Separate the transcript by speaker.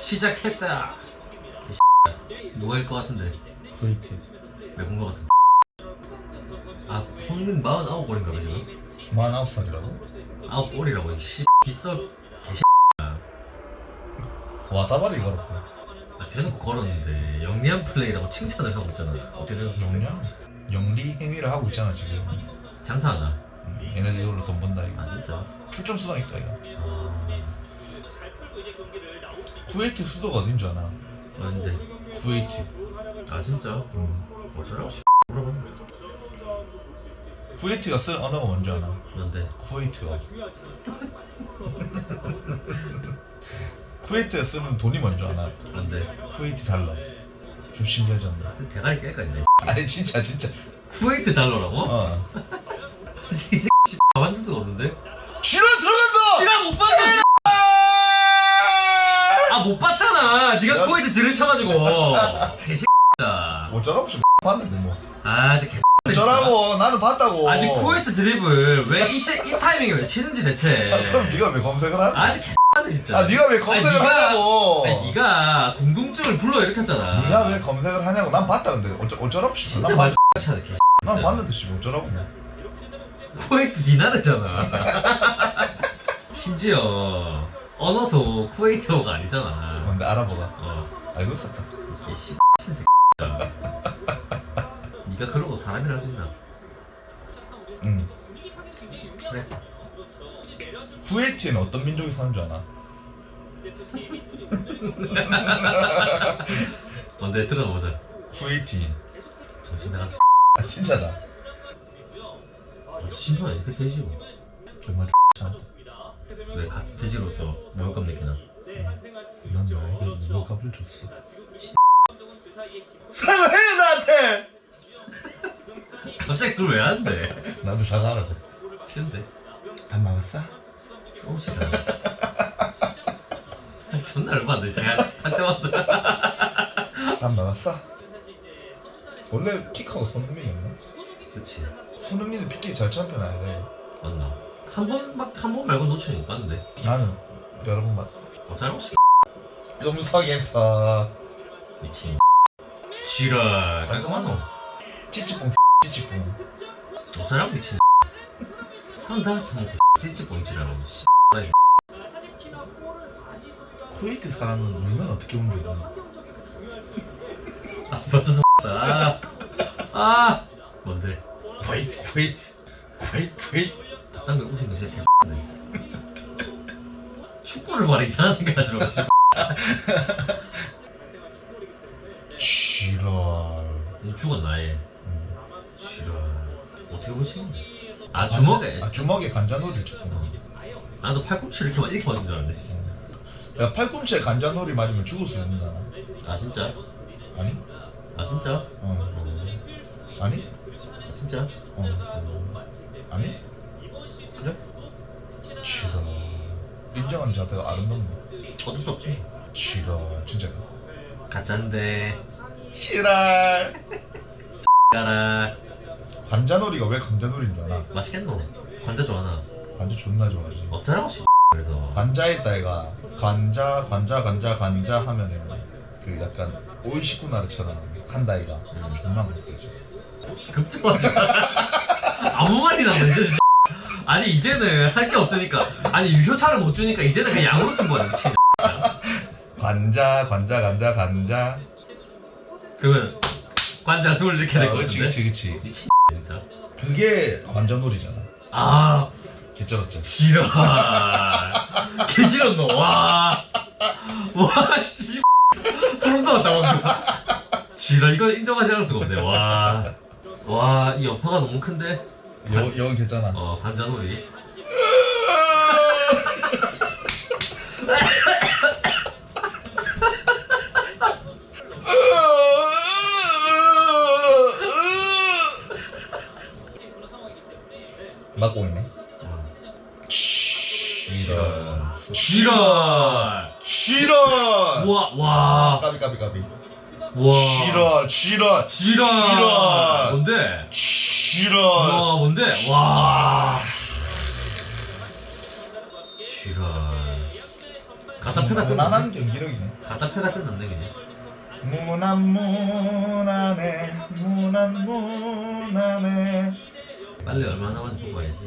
Speaker 1: 시작했다. 이 누가 일것 같은데?
Speaker 2: 쿠웨이트
Speaker 1: 내본 것 같은데. 아, 손흥민 49골인가 봐, 지금?
Speaker 2: 49살이라고?
Speaker 1: 아홉 골이라고, 이 씨. 비싸. 개씨.
Speaker 2: 와사바리 걸었고
Speaker 1: 아, 대놓고 걸었는데, 영리한 플레이라고 칭찬을 하고 있잖아. 어떻게 생각해?
Speaker 2: 영량? 영리 행위를 하고 있잖아 지금
Speaker 1: 장사하나?
Speaker 2: 음, 얘네들 이걸로 돈 번다 이거
Speaker 1: 아, 진짜?
Speaker 2: 출전 수당 있다 이거
Speaker 1: 아,
Speaker 2: 쿠웨이트 수도가 어딘 줄 아나?
Speaker 1: 아닌데.
Speaker 2: 쿠웨이트
Speaker 1: 아, 진짜?
Speaker 2: 음.
Speaker 1: 어쩌라고, 씨. 물어봤네.
Speaker 2: 쿠웨이트가 쓴 언어가 뭔지 아나?
Speaker 1: 뭔데?
Speaker 2: 쿠웨이트가 쿠웨이트에 쓰는 돈이 뭔지 아나?
Speaker 1: 뭔데?
Speaker 2: 쿠웨이트 달러 좀 신기하지 않나?
Speaker 1: 대가리 깰까, 이제?
Speaker 2: 아니 진짜 진짜
Speaker 1: 쿠웨이트 달러라고?
Speaker 2: 어
Speaker 1: 이 새끼 씨, 만들 수가 없는데?
Speaker 2: 지랄 들어간다!
Speaker 1: 시간 못 씨. 아, 못 봤잖아. 네가
Speaker 2: 야.
Speaker 1: 쿠웨이트 지를 쳐가지고. 개새끼 진짜.
Speaker 2: 어쩌라고 씨 봤는데 뭐
Speaker 1: 아, 진짜 개.
Speaker 2: 어쩌라고 나는 봤다고
Speaker 1: 아니 쿠웨이트 드립을 왜이이 타이밍에 왜 치는지 대체.
Speaker 2: 아, 그럼 네가 왜 검색을 하냐?
Speaker 1: 아직 개X네 진짜.
Speaker 2: 아 네가 왜 검색을
Speaker 1: 아니, 네가-
Speaker 2: 하냐고
Speaker 1: 아니 네가 궁금증을 불러 일으켰잖아.
Speaker 2: 네가 왜 검색을 하냐고 난 봤다 근데 어쩌, 어쩌라고 씨
Speaker 1: 진짜
Speaker 2: 난,
Speaker 1: 말
Speaker 2: 봤,
Speaker 1: 차네 개.
Speaker 2: 난 봤는데 씨 어쩌라고
Speaker 1: 쿠웨이트 디나르잖아. 심지어 언어도 쿠웨이트어가 아니잖아.
Speaker 2: 근데 알아보다
Speaker 1: 어.
Speaker 2: 알고 있었다
Speaker 1: 개 씨. 새끼. 네가 그러고 사람이라 할 수 있나?
Speaker 2: 응
Speaker 1: 그래.
Speaker 2: 쿠웨이트에는 어떤 민족이 사는 줄 아나?
Speaker 1: 뭔데 들어보자.
Speaker 2: 쿠웨이트인
Speaker 1: 정신 나간.
Speaker 2: 아 진짜다
Speaker 1: 신발 이렇게 돼지고.
Speaker 2: 정말 참.
Speaker 1: 왜 같은 돼지로서 모욕감 느끼나?
Speaker 2: 난 나에게 유혹값을 줬어 사과해 나한테
Speaker 1: 갑자기 그걸 왜 하는데?
Speaker 2: 나도 사과하라고
Speaker 1: 싫은데?
Speaker 2: 밥 먹었어?
Speaker 1: 또 싫어. 존나 얼마 안 돼, 제가 할 때마다.
Speaker 2: 밥 먹었어? 원래 킥하고 손흥민이었나?
Speaker 1: 그치.
Speaker 2: 손흥민은 PK 잘 차는 편 아니네
Speaker 1: 맞나? 한 번밖, 한번 말고 놓치는 못 봤는데.
Speaker 2: 나는 여러 번 봤.
Speaker 1: 어쩌라고, 씨.
Speaker 2: 금석에서
Speaker 1: 미친. 지랄. 깔끔하노.
Speaker 2: 찌찌뽕 찌찌뽕
Speaker 1: 어쩌라고, 미친. 서른다섯 먹고 찌찌뽕 지랄하고, 씨.
Speaker 2: 쿠웨이트 사람은 울면 어떻게 운줄 알아?
Speaker 1: 아, 벌써 X다. 아. 아. 뭔데?
Speaker 2: 쿠웨이트 쿠웨이트 쿠웨이트 쿠웨이트
Speaker 1: 딴거 우신 거 진짜 개. 축구를 말해 이상한 생각하지 마, 씨.
Speaker 2: 지랄
Speaker 1: 너 죽었나, 얘. 지랄. 어떻게 보지? 아, 주먹에.
Speaker 2: 아 주먹에 간자놀이를 쳤구나
Speaker 1: 나도 팔꿈치 이렇게, 맞- 이렇게 맞은 줄 알았는데. 씨.
Speaker 2: 야 팔꿈치에 간자놀이 맞으면 죽을 수 있는 거야
Speaker 1: 아, 진짜?
Speaker 2: 아니?
Speaker 1: 아, 진짜?
Speaker 2: 어 아니?
Speaker 1: 아, 진짜?
Speaker 2: 어 아니? 인정하는 자세가 아름답네
Speaker 1: 어쩔 수 없지.
Speaker 2: 지랄 진짜
Speaker 1: 가짠데.
Speaker 2: 지랄
Speaker 1: 가라.
Speaker 2: 관자놀이가 왜 관자놀이인 줄 알아?
Speaker 1: 맛있겠노? 관자 좋아하나?
Speaker 2: 관자 존나 좋아하지
Speaker 1: 어쩌라고, 씨. 그래서.
Speaker 2: 관자에 따위가 관자 관자 관자 관자 하면은 그 약간 오이시쿠 나르처럼 한다이가
Speaker 1: 음.
Speaker 2: 존나 맛있어지
Speaker 1: 급조하지 마. 아무 말이나 안 돼, 진짜. 아니, 이제는 할 게 없으니까. 아니, 유효타를 못 주니까 이제는 그냥 양으로 쓴 거야, 미친.
Speaker 2: 관자 관자 관자 관자
Speaker 1: 그러면, 관자 둘 이렇게 될
Speaker 2: 아,
Speaker 1: 같은데?
Speaker 2: 그치 그치
Speaker 1: 미친, 진짜.
Speaker 2: 그게 관자놀이잖아
Speaker 1: 아,
Speaker 2: 개쩔었지
Speaker 1: 지랄. 개지렸노, 와. 와, 씨. 소름 돋았다, 방금. 지랄, 이건 인정하지 않을 수가 없네, 와. 와, 이 여파가 너무 큰데?
Speaker 2: 여, 여건 괜찮아
Speaker 1: 어, 관자놀이.
Speaker 2: 맞고 있네
Speaker 1: 지랄.
Speaker 2: 지랄
Speaker 1: 지랄.
Speaker 2: 지랄
Speaker 1: 와, 와.
Speaker 2: 까비 까비 까비
Speaker 1: 와.
Speaker 2: 지랄 지랄
Speaker 1: 지랄.
Speaker 2: 지랄
Speaker 1: 뭔데?
Speaker 2: 지랄
Speaker 1: 와, 뭔데? 와. 지랄. 갖다 패다
Speaker 2: 무난한
Speaker 1: 끝났네
Speaker 2: 경기력이네
Speaker 1: 갖다 패다 끝났네 그냥
Speaker 2: 무난 무난해 무난 무난해
Speaker 1: 빨리 얼마 남았는지 보고 가야지